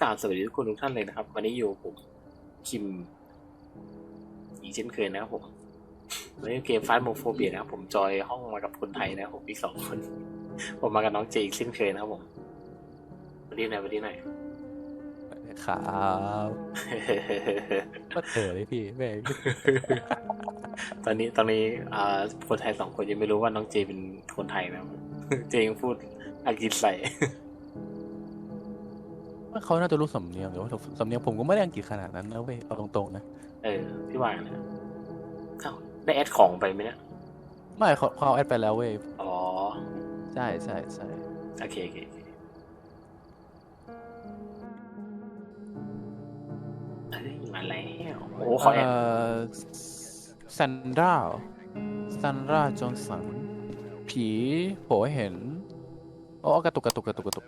กราบสวัสดีทุกคนทุกท่านเลยนะครับ วันนี้อยู่กับผมคิมอีกเช่นเคยนะครับผมวันนี้เกมฟาสโมโฟเบียนะครับผมจอยห้องมากับคนไทยนะครับผมอีกสองคน ผมมากับน้องเจอีกเช่นเคยนะครับผมวันนี้หน่อยวันนี้หน่อยครับก็เถอะเลยพี่แม่งตอนนี้ตอนนี้อ่าคนไทยสองคนยังไม่รู้ว่าน้องเจเป็นคนไทยนะครับเจยังพูดอังกฤษใส่ เขาน่าจะรู้สำเนียงแต่ว่าสำเนียงผมก็ไม่ได้อังกฤษขนาดนั้นนะเว้ยเอาตรงๆนะเออพี่ว่านะเอ้าได้แอดของไปไหมเนี่ยไม่เขาเขาแอดไปแล้วเว้ยอ๋อใช่ใช่ใช่โอเคโอเคโอเคเอ้ยมาแล้วโอ้ขอแอดเอ่อซันดราซันดราจอห์นสันผีโผเห็นโอ้กระตุกกระตุกกระตุกกระตุก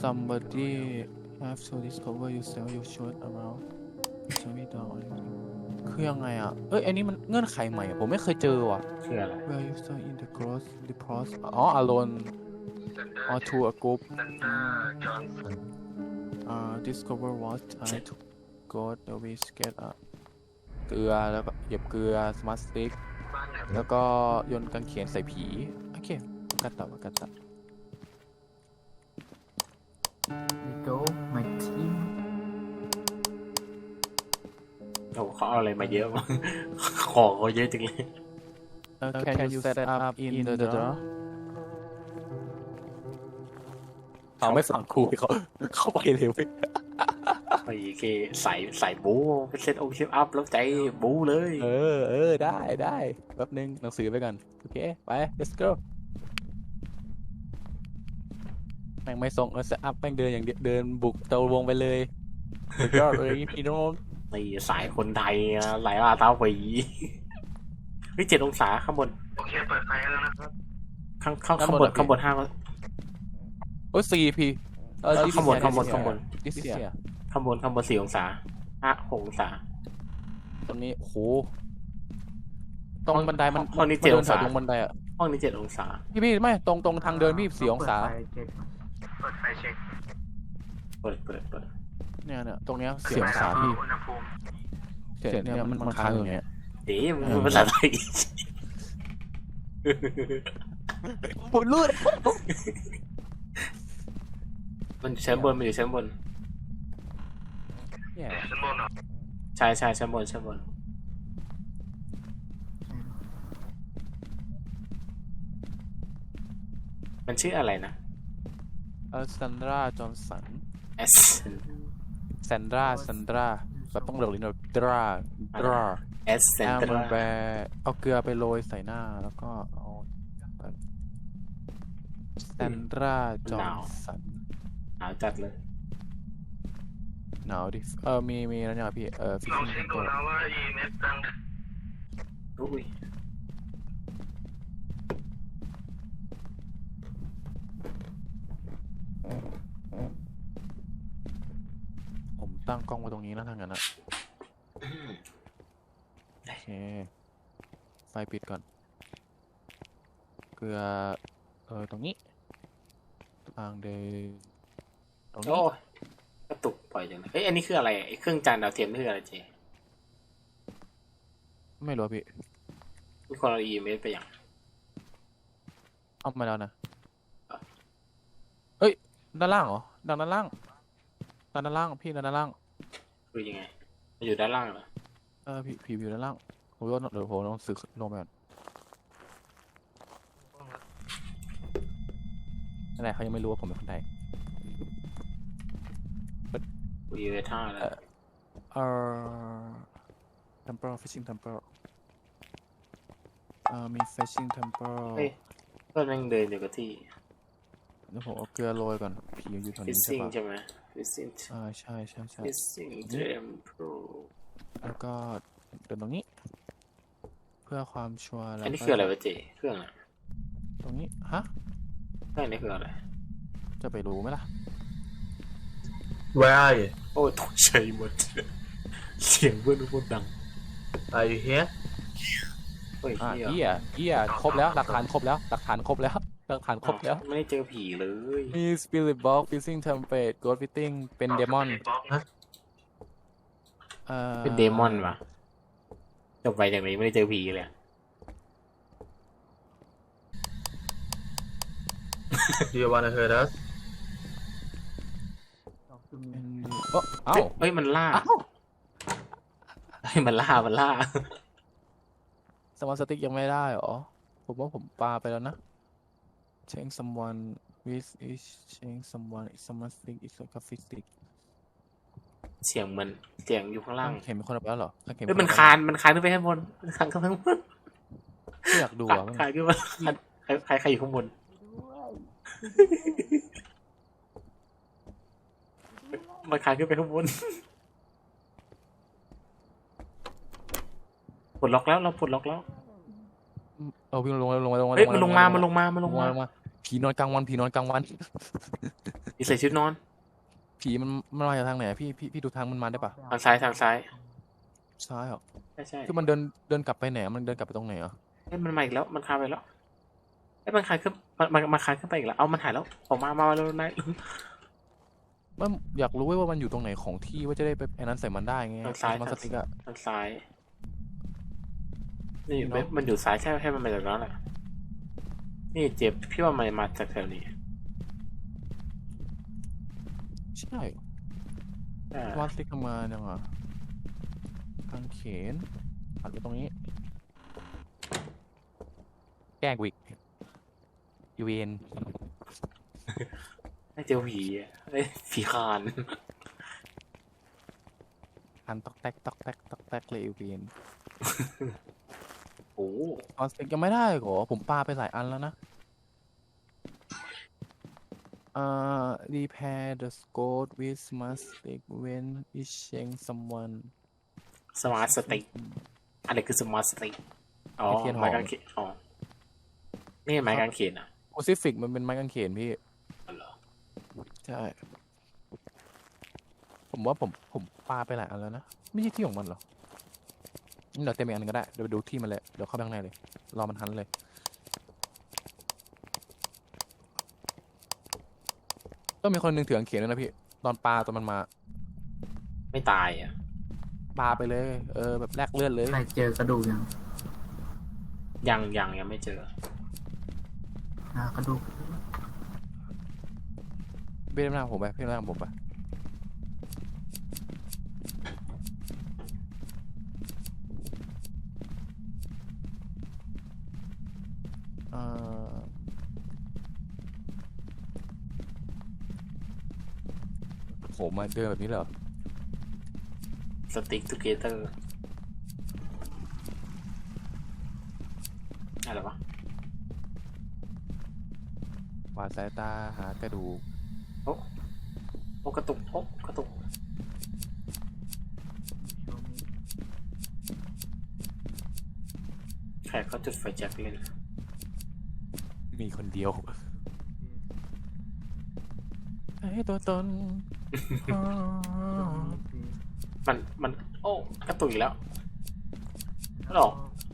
somebody have to discover yourself you should around show me down คือยังไงอะ เอ้ย อันนี้มันเงื่อนไขใหม่อะผมไม่เคยเจอว่ะ คืออะไร Where you saw in the cross the cross อ๋อ alone or to a group uh discover what time to go the wish get up เกลือ แล้วก็เหยียบเกลือ smart stick แล้วก็โยนกางเขนใส่ผี โอเคกัตตะกัตตะ เขาเอาอะไรมาเยอะมากของเขาเยอะจังเลย Uh, can, you set up in the drawer เขาไม่ฟังครูเขาเขาไปเร็วไปไอ้เคใส่ใส่บูไปเซตโอเชฟอัพแล้วใจบูเลยเออเออได้ได้แป๊บนึงหนังสือไปก่อนโอเคไป let's go แม่งไม่ส่งเออสอัพแม่งเดินอย่างเดียวเดินบุกตะวงไปเลยสุดยอดเลยพี่น้อง ในสายคนไทยอะไหลว่าเท้าหวีเฮ้ยเจ็ดองศาข้างบน โอเคเปิดไฟแล้วนะครับ ข้างข้างข้างบนข้างบนห้างโอ้ยสี่พี่เออข้างบนข้างบนข้างบนดิสเซียข้างบนข้างบนสี่องศาห้าหกองศาตรงนี้โอ้โหตรงบันไดมันห้องนี้มัเจ็ดดิองศาแถวตรงบันไดอะห้องนี้เจ็ดองศาพี่พี่ไม่ตรงตรงทางเดินพี่สี่องศาเปิดไฟเช็คเปิดเปิดเปิด เนี่ยเนี่ยตรงเนี้ยสี่องศาพี่อุณหภูมิเสียเนี่ยมันมันค้างอยู่เนี้ยเดี๋ยวมันภาษาไทยปวดรูดมันอยู่ชั้นบนมันอยู่ชั้นบนเนี่ยชั้นบนเหรอใช่ใช่ชั้นบนชั้นบนมันชื่ออะไรนะอเซนดราจอห์นสัน S แซนดราแซนดราแบบต้องเลือกลิ้นแบบดราดรา S แอม Center แบเอาเกลือไปโรยใส่หน้าแล้วก็เอาแซนดราจอห์นสันหนาวจัดเลยหนาวดิเออมีมีแล้วเนี่ยพี่เออฟิชลองชิ่งเช็คเทดูมนะว่า EMF ดังอุ้ย ตั้งกล้องไว้ตรงนี้แล้วทางนั้นอะโอเคไฟปิดก่อน เกลือ เออ ตรงนี้ ทางเดินตรงโอ้นี้ยกระตุกปล่อยจังเลยเฮ้ยอันนี้คืออะไรไอ้เครื่องจานดาวเทียมนี่คืออะไรเจไม่รู้อะพี่มีคนเอา EMS ไปอย่างเอามาแล้วนะเอ้ย ด้านล่างเหรอด้านด้านล่าง ด้านด้านล่างพี่ด้านด้านล่างคือยังไงมันอยู่ด้านล่างเหรอเออพี่พี่อยู่ด้านล่างผมว่าเดี๋ยวผมลองสึกลงไปก่อนนั่นแหละเขายังไม่รู้ว่าผมเป็นคนไทยวีเวท่าแล้วเอ่อ temple fishing temple เอ่อมี fishing temple เฮ้ยเพื่อนแม่งเดินอยู่กับที่ เดี๋ยวผมเอาเกลือโรยก่อนผีอยู่แถวนี้ใช่ fishing ปะใช่ไหม fishing อ่าใช่ใช่ใช่ fishing temple แล้วก็เดินตรงนี้ เพื่อความชัวร์แล้วอันนี้ก็คืออะไรวะเจเครื่องอะตรงนี้ฮะ เครื่องนี้คืออะไร จะไปรู้ไหมล่ะ Where are you โอ้ยตกใจหมด เสียงเพื่อนพูดดัง Are you here เฮ้ยอ่าเหี้ยเอียเอียครบแล้วหลักฐานครบแล้วหลักฐานครบแล้ว หลักฐานครบแล้ว ไม่ได้เจอผีเลยมี Spirit Box Fishing Trumpet Ghost Fitting เป็นเดมอนบล็อกนะเอ่อเป็นเดมอนวะจบไปจากนี้ไม่ได้เจอผีเลยอะเดียววันเฮอร์ดัสเป็นเอ้าเอ้าเฮ้ยเฮ้ยมันล่าเอ้าเฮ้ยมันล่า มันล่า สมาร์ทสติ๊กยังไม่ได้เหรอ ผมว่าผมปาไปแล้วนะ Change someone with each change someone someone stick is a coffee stick เสียงมันเสียงอยู่ข้างล่างเห็นมีคนเอาไปแล้วเหรอข้างเข็มเฮ้ยมันคานมันคานขึ้นไปข้างบนมันคานขึ้นไปข้างบนไม่อยากดูคาอะนคานขึ้นมาคานใครใครใครอยู่ข้างบนมันคานขึ้นไปข้างบนปลดล็อกแล้วเราปลดล็อกแล้ว เอาวิ่งลงมาลงมาลงมาเฮ้ยมันลงมา มันลงมา มันลลงงมามาลงมา ผีนอนกลางวันผีนอนกลางวันอีใส่ชุดนอนผีมันมันมาจากทางไหนอะพี่พี่พี่ดูทางมันมาได้ปะทางซ้ายทางซ้ายซ้ายเหรอใช่ใช่คือมันเดินเดินกลับไปไหนอะมันเดินกลับไปตรงไหนอะเฮ้ยมันมาอีกแล้วมันคานไปแล้วเฮ้ยมันคานขึ้นมันมันมันคานขึ้นไปอีกแล้วเอามันหายแล้วออกมามามาแล้วนายมันอยากรู้เว้ยว่ามันอยู่ตรงไหนของที่ว่าจะได้ไปไอ้นั้นใส่มันได้ไงทางซ้ายสมาร์ทสติ๊กอะทางซ้ายนี่เนอะเว็บมันอยู่ซ้ายใช่ใช่มันมาจากนั้นแหละ นี่เจ็บพี่ว่ามันมาจากแถวนี้ใช่เหรออ่าสมาร์ทสติ๊กทำงานยังอะกางเขนอัดไว้ตรงนี้ แกล้งวิกอีเวนไม่เจอผีอะเอ้ยผีคานอันตอกแตกตอกแตกตอกแตกเลยอีเวน โอ้โหสมาร์ทสติ๊กยังไม่ได้เหรอผมปาไปหลายอันแล้วนะอ่า repair the scroll with smart stick when itching someone สมาร์ทสติ๊กอะไรคือสมาร์ทสติ๊กอ๋อไอ้เทียนหอม ไม้กางเขนอ๋อนี่ไม้กางเขนอะโ a ซิฟิกมันเป็นไม้กางเขนพี่อ๋อเหรอ ใช่ ผมว่าผมผมปาไปหลายอันแล้วนะ ไม่ใช่ที่ของมันเหรองั้ นเดี๋ยวเต็มอีกอันหนึงก็ได้ เดี๋ยวไปดูที่มันเลย เดี๋ยวเข้าไปข้างในเลย รอมันทันเลยก็มีคนหนึ่งถือกางเขนด้วยนะพี่ ตอนปลาตอนมันมา ไม่ตายอะปลาไปเลย เออแบบแลกเลือดเลยใครเจอกระดูกยังยังยังยังไม่เจอ หากระดูก พี่ได้หน้าผมไปพี่ได้หน้าผมไป โหมาเดินแบบนี้เลยเหรอสติ๊กทูเกเตอร์อะไรวะวาดสายตาหากระดูกโอ้โอ้กระตุกโอ้กระตุกใครเขาจุดไฟแจ็คเล่นมีคนเดียวไอ้ตัวตนอ๋อ มันมัน โอ้กระตุกอีกแล้วฮัลโหล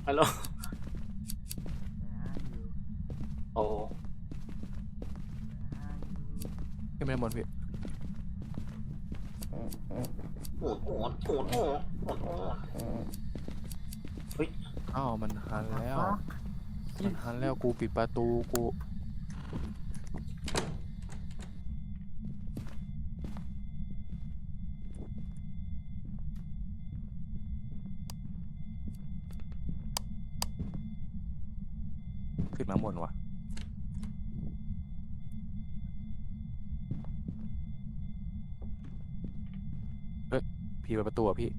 ฮัลโหลโอ้ขึ้นไปบนพี่โหดโหดโหดโหดโหดโหดโหดเฮ้ยอ้าวมันหันแล้ว มันหันแล้วกูปิดประตูกู มาบนวะเอ้ยพี่เปิดประตูอะพี่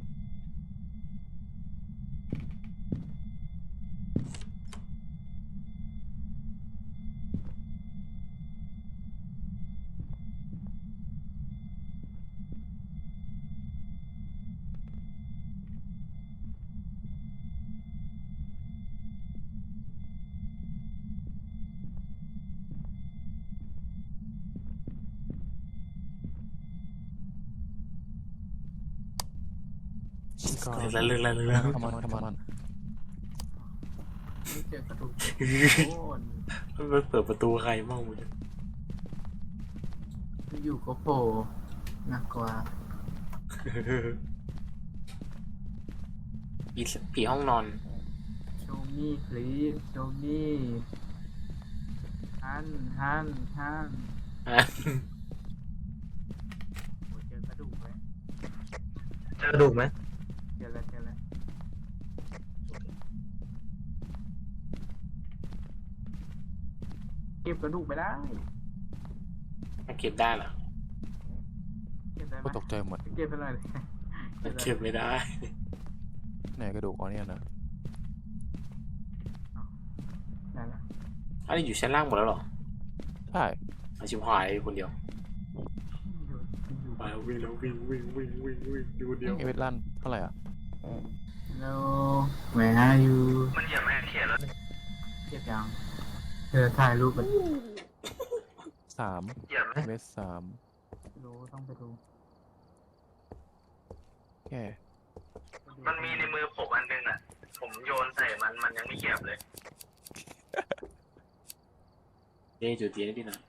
ก็เรื่องเรื่องเรื่องเรื่องทำมันทำมันไม่เจอกระดูกโอ้ยมันเปิดประตูใครมั่งมึงอยู่ก็โผล่น่ากลัวผีสผีห้องนอน โชมี่คลิปโชมี่ฮันฮันฮันอะโอ้เจอกระดูกไหมเจอกระดูกไหม เจอแล้วเจอแล้วเก็บกระดูกไปได้มันเก็บได้เหรอเก็บได้ไหมก็ตกใจหมด เก็บไปหน่อยเลยมันเก็บไม่ได้ ไหนกระดูกอ๋อเนี่ยนะได้ละอันนี้อยู่ชั้นล่างหมดแล้วเหรอ ใช่อาชิบหายคนเดียวอยู่อยู่มาวิ่งแล้ววิ่งวิ่งวิ่งวิ่งวิ่งอยู่คนเดียวเอเวทลันเท่าไหร่อะแล้ว where are you มันเหยียบไม่เขียนแล้วเก็บยัง เธอถ่ายรูปมันสามเหยียบไหมเวทสามรู้ต้องไปดูแค่มันมีในมือผมอันหนึงอะ ผมโยนใส่มันมันยังไม่เหยียบเลยเย้จุดเทียนให้พี่หน่อย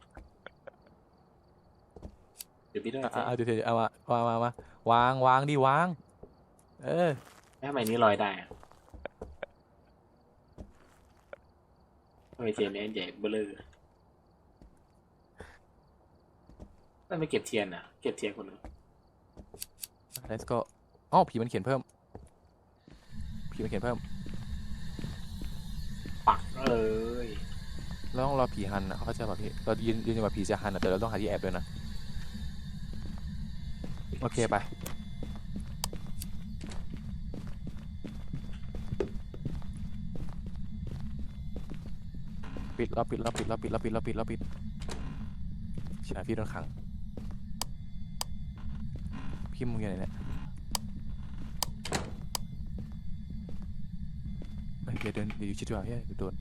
เดี๋ยวพี่ต้องอะอะเดี๋ยวเดี๋ยวเอามาวางมามาวางวางดิวาง เออแม่ทำไมนี้ลอยได้อะทำ ไมเทียนนี้อันใหญ่เบ้อเลยแล้วไม่เก็บเทียนอะ เก็บเทียนคนหนึ่ง let's go อ๋อผีมันเขียนเพิ่ม ผีมันเขียนเพิ่ม ปักเลยเราต้องรอผีฮันอะเขาใจะแบบพี่ เรายืนยืนอยู่ว่าผีจะฮันอะแต่เราต้องหาที่แอบด้วยนะ โอเคไป ปิดแล้วปิดแล้วปิดแล้วปิดแล้วปิดแล้วปิดแล้วปิดเชียพี่โดนขังพี่มึงอยู่ไหนเนี่ยเฮ้ยเดี๋ยวเดินเดี๋ยวอยู่ชิดดีกว่าเฮ้ยเดี๋ยวโดน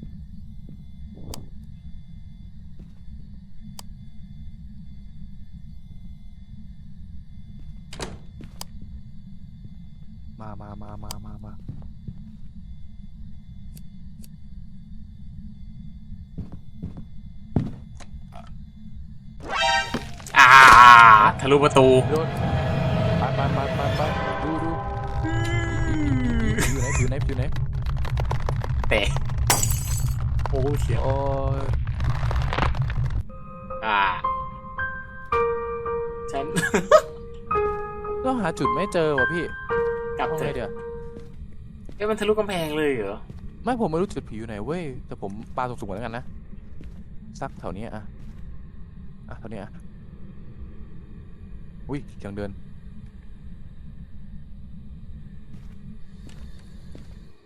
มามามามามามา ทะลุประตู โดนไปไปไปไปไปดูดูอยู่ไหนอยู่ไหนอยู่ไหนแต่โอ้เสียวโอ้ยอ่าฉันต้องหาจุดไม่เจอว่ะพี่กลับเอาเถอะเดี๋ยวเอ้ยมันทะลุกำแพงเลยเหรอ ไม่ผมไม่รู้จุดผีอยู่ไหนเว้ยแต่ผมปาสูงๆก่อนแล้วกันนะสักแถวนี้อะอะแถวนี้อะ อุ้ยยังเดิน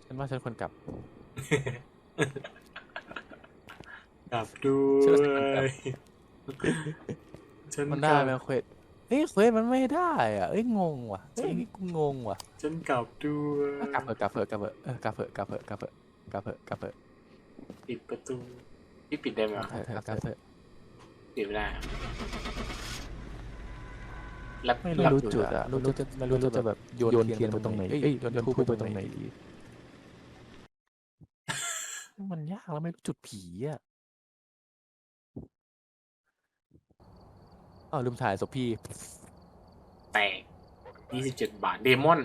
ฉันว่าฉันควรกลับ กลับด้วเชื่อฉันกลับ ยฉันมันกได้ลับไหมเควสเฮ้ยเควสมันไม่ได้อะเอ้ยงงว่ะเฮ้ยกูงงว่ะฉันกลับด้วยอะกลับเถอะกลับเถอะกลับเถอะเออกลับเถอะกลับเถอะกลับเถอะกลับเถอะกลับเถอะปิดประตู พี่ปิดได้ไหมกลับวะเถอะกลับเถอะปิดไม่ได้อะ แล้วไม่แล้วรู้จุดอะไม่รู้จะไม่รู้จะแบบโยนเทียนไปตรงไหนเอ้ยโยนทูบไปตรงไหนดี มันยากแล้วไม่รู้จุดผีอะอ้าวลืมถ่ายศพพี่แตกยี่สิบเจ็ดบาท เดมอน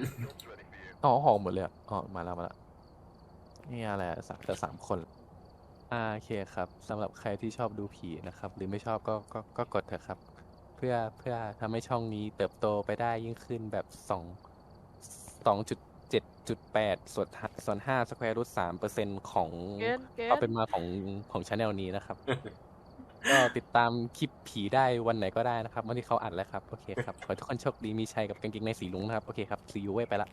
อ๋อหอมหมดเลยอะอ๋อมาแล้วมาแล้วนี่อะไรอะสามแต่สามคนอ่าโอเคครับสำหรับใครที่ชอบดูผีนะครับ หรือไม่ชอบก็ก็ก็กดเถอะครับ เพื่อเพื่อทำให้ช่องนี้เติบโตไปได้ยิ่งขึ้นแบบสองสองจุดเจ็ดจุดแปดส่วนห้าส่วนห้าสแควร์รูทสามเปอร์เซ็นของเกณฑ์เกก็ณฑ์เป็นมาของของช anel นี้นะครับ ก็ติดตามคลิปผีได้วันไหนก็ได้นะครับวันที่เขาอัดแล้วครับ โอเคครับ ขอให้ทุกคนโชคดีมีชัยกับกางเกงในสีลุงนะครับ โอเคครับ see you เว้ยไปละ